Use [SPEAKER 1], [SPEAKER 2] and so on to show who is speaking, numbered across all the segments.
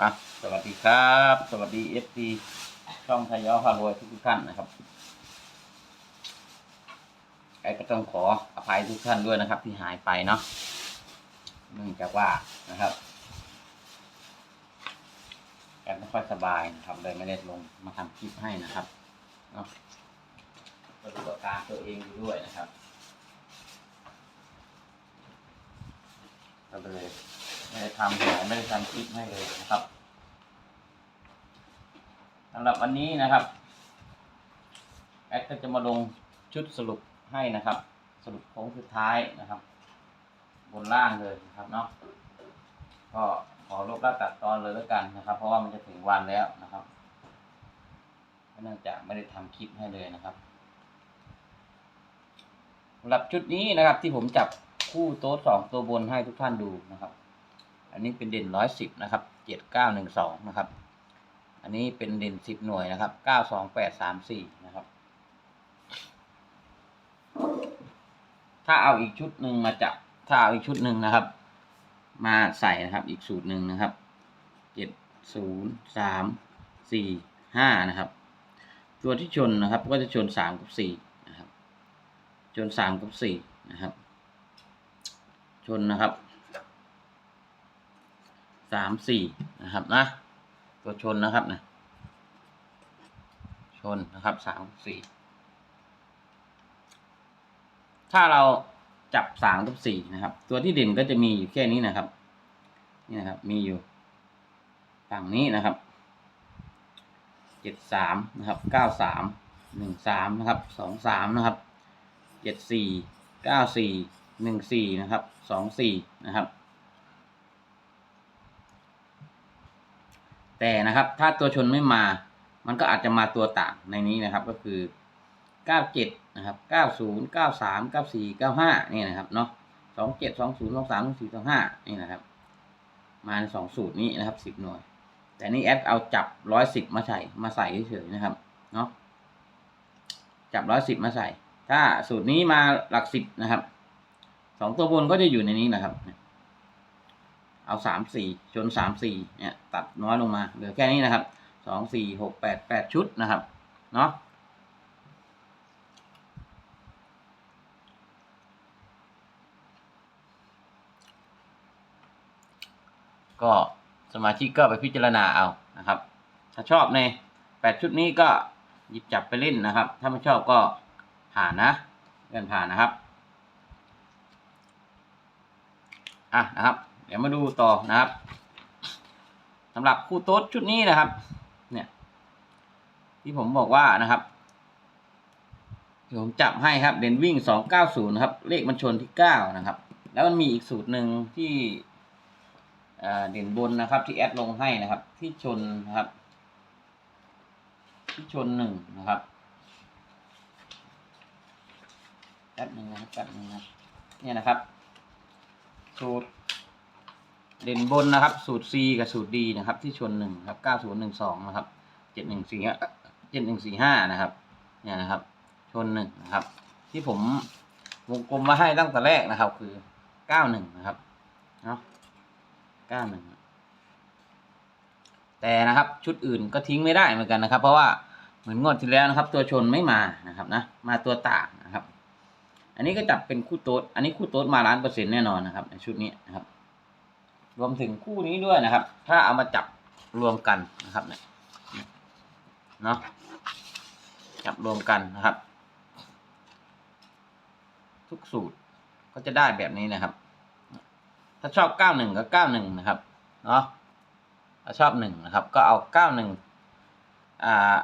[SPEAKER 1] อะสวัสดีครับ สวัสดีเอฟซีช่องไทยย้อพารวยทุกท่านนะครับไอ้ก็ต้องขออภัยทุกท่านด้วยนะครับ ที่หายไปเนาะเนื่องจากว่านะครับแกไม่ค่อยสบายนะครับเลยไม่ได้ลงมาทำคลิปให้นะครับเนาะก็ดูอาการตัวเองด้วยนะครับก็เลย ไม่ได้ทำหายไม่ได้ทำคลิปให้เลยนะครับสำหรับวันนี้นะครับแอดก็จะมาลงชุดสรุปให้นะครับ สรุปโค้งสุดท้ายนะครับ บนล่างเลยนะครับเนาะก็ขอลบละตัดตอนเลยแล้วกันนะครับ เพราะว่ามันจะถึงวันแล้วนะครับเนื่องจากไม่ได้ทำคลิปให้เลยนะครับสำหรับชุดนี้นะครับที่ผมจับคู่โต๊ะสองตัวบนให้ทุกท่านดูนะครับ อันนี้เป็นเด่นร้อยสิบนะครับเจ็ดเก้าหนึ่งสองนะครับ อันนี้เป็นเด่นสิบหน่วยนะครับเก้าสองแปดสามสี่นะครับ ถ้าเอาอีกชุดหนึ่งมาจับถ้าเอาอีกชุดหนึ่งนะครับ มาใส่นะครับ อีกสูตรหนึ่งนะครับเจ็ดศูนย์สามสี่ห้านะครับ ตัวที่ชนนะครับ ก็จะชนสามกับสี่นะครับ ชนสามกับสี่นะครับ ชนนะครับ สามสี่นะครับนะ ตัวชนนะครับนะ ชนนะครับสามสี่ถ้าเราจับสามกับสี่นะครับ ตัวที่เด่นก็จะมีอยู่แค่นี้นะครับ นี่นะครับ มีอยู่ฝั่งนี้นะครับเจ็ดสามนะครับเก้าสามหนึ่งสามนะครับสองสามนะครับเจ็ดสี่เก้าสี่หนึ่งสี่นะครับสองสี่นะครับ แต่นะครับถ้าตัวชนไม่มา มันก็อาจจะมาตัวต่างในนี้นะครับก็คือ 97 นะครับ 90 93 94 95 นี่นะครับเนาะ27 20 23 24 25 นี่นะครับ มาในสองสูตรนี้นะครับ 10 หน่วย แต่นี่แอดเอาจับ 110 มาใส่มาใส่เฉยๆนะครับเนาะจับ 110 มาใส่ ถ้าสูตรนี้มาหลัก 10 นะครับสองตัวบนก็จะอยู่ในนี้นะครับ เอา3 4ชน3 4เนี่ยตัดน้อยลงมาเหลือแค่นี้นะครับ2 4 6 8 8ชุดนะครับเนาะก็สมาชิกก็ไปพิจารณาเอานะครับ ถ้าชอบในแปดชุดนี้ก็หยิบจับไปเล่นนะครับ ถ้าไม่ชอบก็ผ่านนะเลื่อนผ่านนะครับ อะนะครับ เดี๋ยวมาดูต่อนะครับสำหรับคู่โต๊ดชุดนี้นะครับ เนี่ย ที่ผมบอกว่านะครับผมจับให้ครับเด่นวิ่งสองเก้าศูนย์ครับ เลขมันชนที่เก้านะครับ แล้วมันมีอีกสูตรหนึ่งที่เด่นบนนะครับ ที่แอดลงให้นะครับ ที่ชนนะครับ ที่ชนหนึ่งนะครับแป๊บหนึ่งนะครับแป๊บหนึ่งนะเนี่ยนะครับสูตร เด่นบนนะครับ สูตร C กับสูตร D นะครับ ที่ชนหนึ่งครับเก้าศูนย์หนึ่งสองนะครับเจ็ดหนึ่งสี่เจ็ดหนึ่งสี่ห้านะครับ เนี่ยนะครับ ชนหนึ่งนะครับ ที่ผมวงกลมมาให้ตั้งแต่แรกนะครับ คือเก้าหนึ่งนะครับเนาะเก้าหนึ่งแต่นะครับชุดอื่นก็ทิ้งไม่ได้เหมือนกันนะครับ เพราะว่าเหมือนงวดที่แล้วนะครับ ตัวชนไม่มานะครับนะมาตัวต่างนะครับ อันนี้ก็จับเป็นคู่โต๊ดอันนี้คู่โต๊ดมาล้านเปอร์เซ็นต์แน่นอนนะครับในชุดนี้นะครับ รวมถึงคู่นี้ด้วยนะครับ ถ้าเอามาจับรวมกันนะครับเนี่ยเนาะจับรวมกันนะครับ ทุกสูตรก็จะได้แบบนี้นะครับ ถ้าชอบเก้าหนึ่งก็เก้าหนึ่งนะครับเนาะถ้าชอบหนึ่งนะครับ ก็เอาเก้าหนึ่งอ่า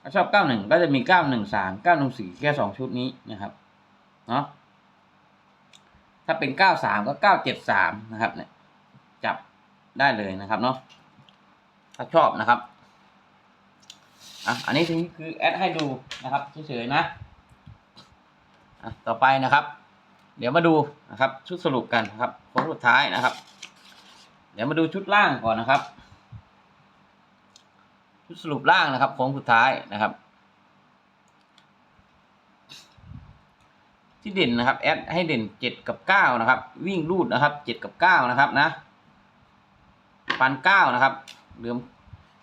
[SPEAKER 1] ถ้าชอบเก้าหนึ่งก็จะมีเก้าหนึ่งสามเก้าหนึ่งสี่แค่สองชุดนี้นะครับเนาะ ถ้าเป็นเก้าสามก็เก้าเจ็ดสามนะครับ เนี่ย จับได้เลยนะครับเนาะถ้าชอบนะครับอะอันนี้คือแอดให้ดูนะครับเฉยๆนะอะต่อไปนะครับ เดี๋ยวมาดูนะครับ ชุดสรุปกันนะครับโค้งสุดท้ายนะครับ เดี๋ยวมาดูชุดล่างก่อนนะครับ ชุดสรุปล่างนะครับโค้งสุดท้ายนะครับ ที่เด่นนะครับแอดให้เด่นเจ็ดกับเก้านะครับ วิ่งรูดนะครับเจ็ดกับเก้านะครับนะฟันเก้านะครับลืม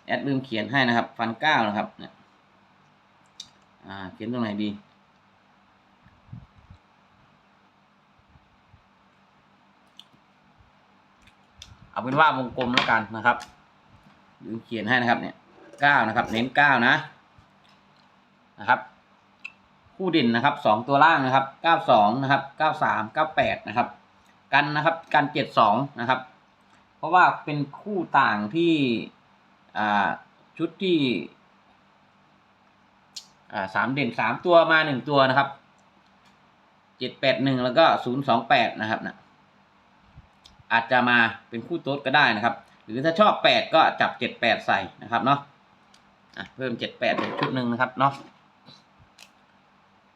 [SPEAKER 1] แอดลืมเขียนให้นะครับ ฟันเก้านะครับเนี่ยอ่าเขียนตรงไหนดีเอาเป็นว่าวงกลมแล้วกันนะครับลืมเขียนให้นะครับเนี่ยเก้านะครับ เน้นเก้านะนะครับ คู่เด่นนะครับสองตัวล่างนะครับเก้าสองนะครับเก้าสามเก้าแปดนะครับ กันนะครับกันเจ็ดสองนะครับ เพราะว่าเป็นคู่ต่างที่อ่าชุดที่อ่าสามเด่นสามตัวมาหนึ่งตัวนะครับเจ็ดแปดหนึ่งแล้วก็ศูนย์สองแปดนะครับนะอาจจะมาเป็นคู่โต๊ดก็ได้นะครับ หรือถ้าชอบแปดก็จับเจ็ดแปดใส่นะครับเนาะะเพิ่มเจ็ดแปดเป็นชุดหนึ่งนะครับเนาะ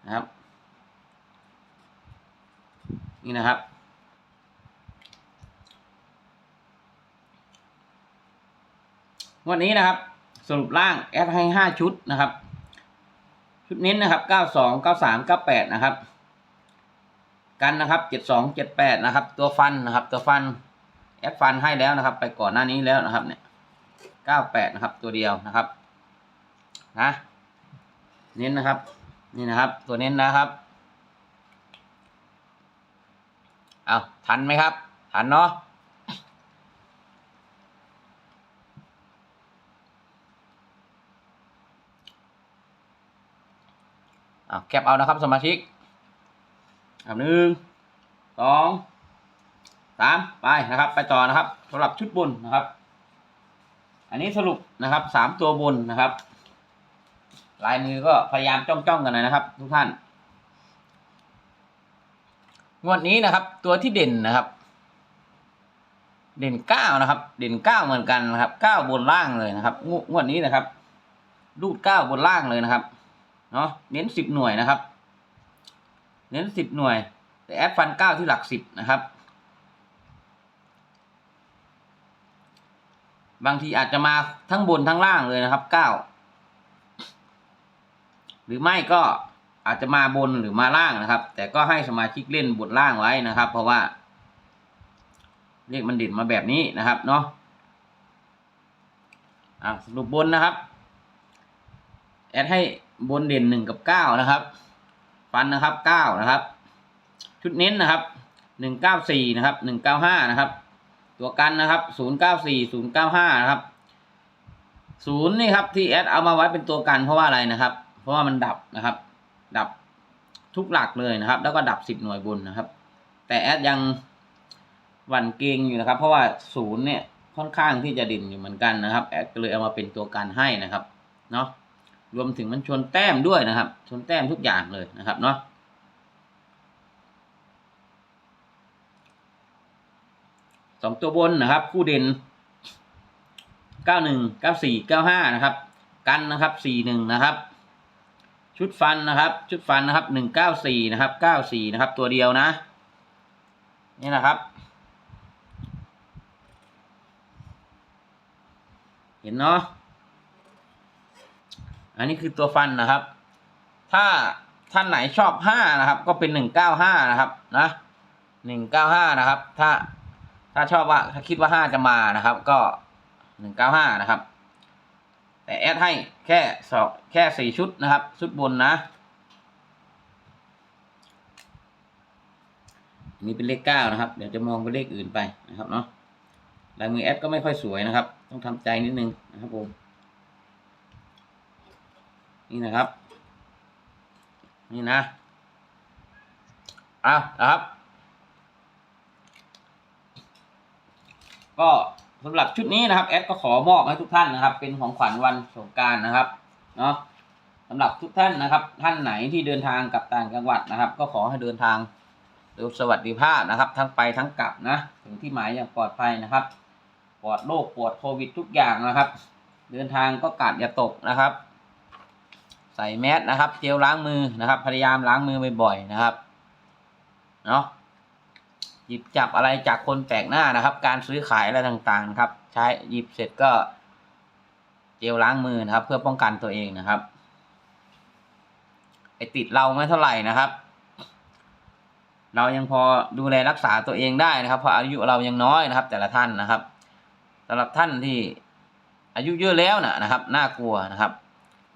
[SPEAKER 1] นะครับ นี่นะครับ วันนี้นะครับ สรุปล่างแอดให้ห้าชุดนะครับ ชุดเน้นนะครับเก้าสองเก้าสามเก้าแปดนะครับ กันนะครับเจ็ดสองเจ็ดแปดนะครับ ตัวฟันนะครับ ตัวฟันแอดฟันให้แล้วนะครับ ไปก่อนหน้านี้แล้วนะครับเนี่ยเก้าแปดนะครับ ตัวเดียวนะครับนะเน้นนะครับ นี่นะครับ ตัวเน้นนะครับเอาทันไหมครับ ทันเนาะเอะแคปเอานะครับสมาชิกอะหนึ่งสองสามไปนะครับ ไปต่อนะครับสำหรับชุดบนนะครับ อันนี้สรุปนะครับสามตัวบนนะครับ ลายมือก็พยายามจ้องจ้องๆกันนะครับ ทุกท่าน งวดนี้นะครับ ตัวที่เด่นนะครับ เด่นเก้านะครับ เด่นเก้าเหมือนกันนะครับเก้าบนล่างเลยนะครับ งวงวดนี้นะครับรูดเก้าบนล่างเลยนะครับเนาะเน้นสิบหน่วยนะครับ เน้นสิบหน่วย แต่แอดฟันเก้าที่หลักสิบนะครับ บางทีอาจจะมาทั้งบนทั้งล่างเลยนะครับเก้า หรือไม่ก็อาจจะมาบนหรือมาล่างนะครับ แต่ก็ให้สมาชิกเล่นบนล่างไว้นะครับ เพราะว่า เลขมันเด่นมาแบบนี้นะครับเนาะอะสรุปบนนะครับ แอดให้บนเด่นหนึ่งกับเก้านะครับ ฟันนะครับเก้านะครับ ชุดเน้นนะครับหนึ่งเก้าสี่นะครับหนึ่งเก้าห้านะครับ ตัวกันนะครับศูนย์เก้าสี่ศูนย์เก้าห้านะครับศูนย์นี่ครับที่แอดเอามาไว้เป็นตัวกันเพราะว่าอะไรนะครับ เพราะว่ามันดับนะครับ ดับทุกหลักเลยนะครับ แล้วก็ดับสิบหน่วยบนนะครับ แต่แอดยังหวั่นเกรงอยู่นะครับ เพราะว่าศูนย์เนี่ยค่อนข้างที่จะดิ่นอยู่เหมือนกันนะครับ แอดก็เลยเอามาเป็นตัวกันให้นะครับเนาะรวมถึงมันชนแต้มด้วยนะครับ ชนแต้มทุกอย่างเลยนะครับเนาะสองตัวบนนะครับ คู่เด่นเก้าหนึ่งเก้าสี่เก้าห้านะครับ กันนะครับสี่หนึ่งนะครับ ชุดฟันนะครับ ชุดฟันนะครับหนึ่งเก้าสี่นะครับเก้าสี่นะครับ ตัวเดียวนะ นี่นะครับ เห็นเนาะอันนี้คือตัวฟันนะครับ ถ้าท่านไหนชอบห้านะครับ ก็เป็นหนึ่งเก้าห้านะครับ นะหนึ่งเก้าห้านะครับ ถ้าถ้าชอบว่าถ้าคิดว่าห้าจะมานะครับ ก็หนึ่งเก้าห้านะครับ แต่แอดให้แค่สองแค่สี่ชุดนะครับ ชุดบนนะนนี้เป็นเลขเก้านะครับ เดี๋ยวจะมองเป็นเลขอื่นไปนะครับเนาะลายมือแอดก็ไม่ค่อยสวยนะครับ ต้องทำใจนิดนึงนะครับผมนี่นะครับ นี่นะเอานะครับ ก็ สำหรับชุดนี้นะครับแอดก็ขอมอบให้ทุกท่านนะครับ เป็นของขวัญวันสงการนะครับเนาะสำหรับทุกท่านนะครับ ท่านไหนที่เดินทางกลับต่างจังหวัดนะครับ ก็ขอให้เดินทางโดยสวัสดิภาพนะครับ ทั้งไปทั้งกลับนะถึงที่หมายอย่างปลอดภัยนะครับ ปลอดโรคปลอดโควิดทุกอย่างนะครับ เดินทางก็กาดอย่าตกนะครับ ใส่แมสนะครับเจลล้างมือนะครับ พยายามล้างมือบ่อยๆนะครับเนาะ หยิบจับอะไรจากคนแปลกหน้านะครับ การซื้อขายอะไรต่างๆครับ ใช้หยิบเสร็จก็เจลล้างมือนะครับ เพื่อป้องกันตัวเองนะครับ ไอติดเราไม่เท่าไหร่นะครับ เรายังพอดูแลรักษาตัวเองได้นะครับ เพราะอายุเรายังน้อยนะครับ แต่ละท่านนะครับสำหรับท่านที่อายุเยอะแล้วนะนะครับ น่ากลัวนะครับ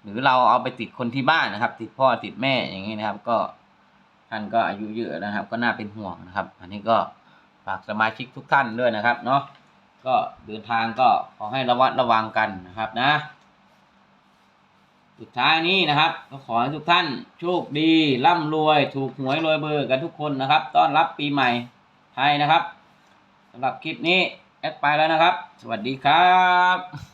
[SPEAKER 1] หรือเราเอาไปติดคนที่บ้านนะครับ ติดพ่อติดแม่อย่างนี้นะครับ ก็ ท่านก็อายุเยอะนะครับ ก็น่าเป็นห่วงนะครับ อันนี้ก็ฝากสมาชิกทุกท่านด้วยนะครับเนาะก็เดินทางก็ขอให้ระวัดระวังกันนะครับนะ สุดท้ายนี้นะครับก็ขอให้ทุกท่านโชคดีร่ำรวย ถูกหวยรวยเบอร์กันทุกคนนะครับ ต้อนรับปีใหม่ไทยนะครับสำหรับคลิปนี้แอดไปแล้วนะครับ สวัสดีครับ